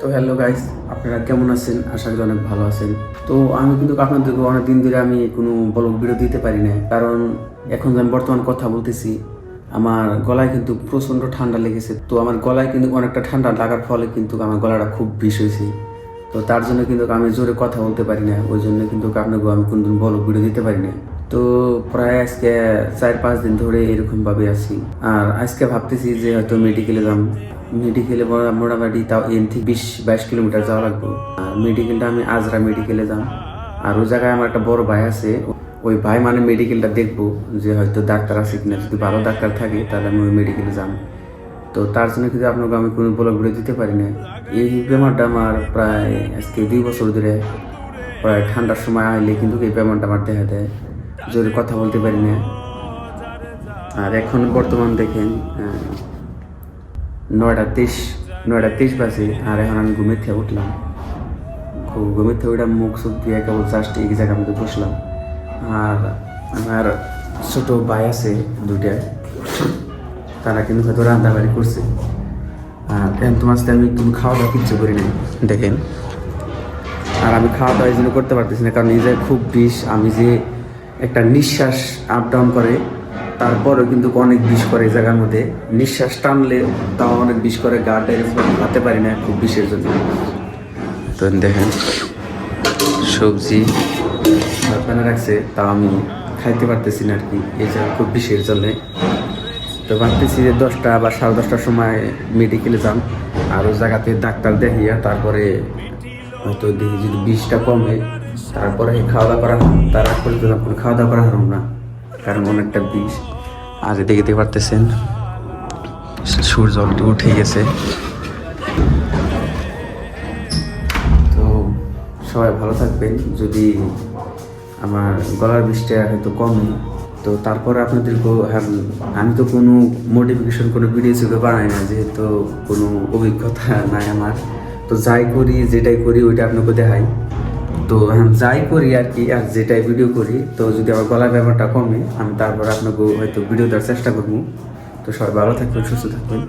তো hello guys আপনারা কেমন আছেন? আশা করি অনেক ভালো আছেন। তো আমি কিন্তু আপনাদেরকে অনেক দিন ধরে আমি কোনো ব্লগ ভিডিও দিতে পারি না কারণ এখন আমি বর্তমান কথা বলতেছি, আমার গলায় কিন্তু প্রচণ্ড ঠান্ডা লেগেছে। তো আমার গলায় কিন্তু অনেকটা ঠান্ডা লাগার ফলে কিন্তু আমার গলাটা খুব বিষ হয়েছে। তো তার জন্য কিন্তু আমি জোরে কথা বলতে পারি না ওই জন্য কিন্তু আপনাকে আমি কোনদিন ব্লগ ভিডিও দিতে পারি না তো প্রায় আজকে চার পাঁচ দিন ধরে এরকমভাবে আছি। আর আজকে ভাবতেছি যে হয়তো মেডিকেলে যাম। মেডিকেলে মোটামুটি তাও এন থেকে বিশ, বাইশ কিলোমিটার যাওয়া লাগবে। আর মেডিকেলটা আমি আজরা মেডিকেলে যাম। আর ওই জায়গায় আমার একটা বড় ভাই আছে, ওই ভাই মানে মেডিকেলটা দেখব, যে হয়তো ডাক্তার আছে কিনা। যদি ভালো ডাক্তার থাকে, তাহলে আমি ওই মেডিকেলে যাম। তো তার জন্য কিন্তু আপনাকে আমি কোনো ব্লগ ভিডিও দিতে পারি না এই বেমারটা আমার প্রায় আজকে দুই বছর ধরে প্রায় ঠান্ডার সময় আইলে কিন্তু এই বেমারটা আমার দেখা দেয়। জোরে কথা বলতে পারি না আর এখন বর্তমান দেখেন নয়টা তেইশ নয়টা তেইশ বাজে, আর এখন আমি ঘুমে থেকে উঠলাম। খুব ঘুমে থেকে উঠে মুখ সুখ দিয়ে কেবল জাস্ট এই জায়গার মধ্যে বসলাম। আর আমার ছোট ভাই আছে দুইটা, তারা কিন্তু হয়তো রান্নাবাড়ি করছে। আর তোমার সাথে আমি তুমি খাওয়া দাওয়া কিচ্ছু করি নাই, দেখেন। আর আমি খাওয়া দাওয়া এই জন্য করতে পারতেছি না, কারণ এই যে খুব বিষ, আমি যে একটা নিঃশ্বাস আপ ডাউন করে তারপরেও কিন্তু অনেক বিষ করে এই জায়গার মধ্যে। নিঃশ্বাস টানলে তাও অনেক বিষ করে, গা ডাইরেক্ট খাতে পারি না, খুব বিষের জন্য। তো দেখেন, সবজি ওখানে রাখছে তাও আমি খাইতে পারতেছি না আর কি এই জায়গা খুব বিষের জন্যে। তো ভাবতেছি যে দশটা বা সাড়ে দশটার সময় মেডিকেলে যান। আর ওই জায়গাতে ডাক্তার দেখিয়া তারপরে হয়তো দেখি যদি বিষটা কমে, তারপরে খাওয়া দাওয়া করা তার আগ পর্যন্ত খাওয়া দাওয়া করা হারম না। কারণ অনেকটা বিষ। আর এদিকে দেখতে পারতেছেন সূর্য একটু উঠে গেছে। তো সবাই ভালো থাকবেন। যদি আমার গলার বিষটা হয়তো কমে তো তারপরে আপনাদেরকেও হ্যাঁ, আমি তো কোনো মোটিফিকেশন কোনো ভিডিও হিসেবে বানাই না যেহেতু কোনো অভিজ্ঞতা নাই আমার। তো যাই করি যেটাই করি ওইটা আপনাকে দেখাই। তো হ্যাঁ যাই করি আর কি, আর যেটাই ভিডিও করি, তো যদি আমার গলার ব্যাপারটা কমে, আমি তারপর আপনাকে হয়তো ভিডিও দেওয়ার চেষ্টা করব তো সবাই ভালো থাকবেন, সুস্থ থাকবেন।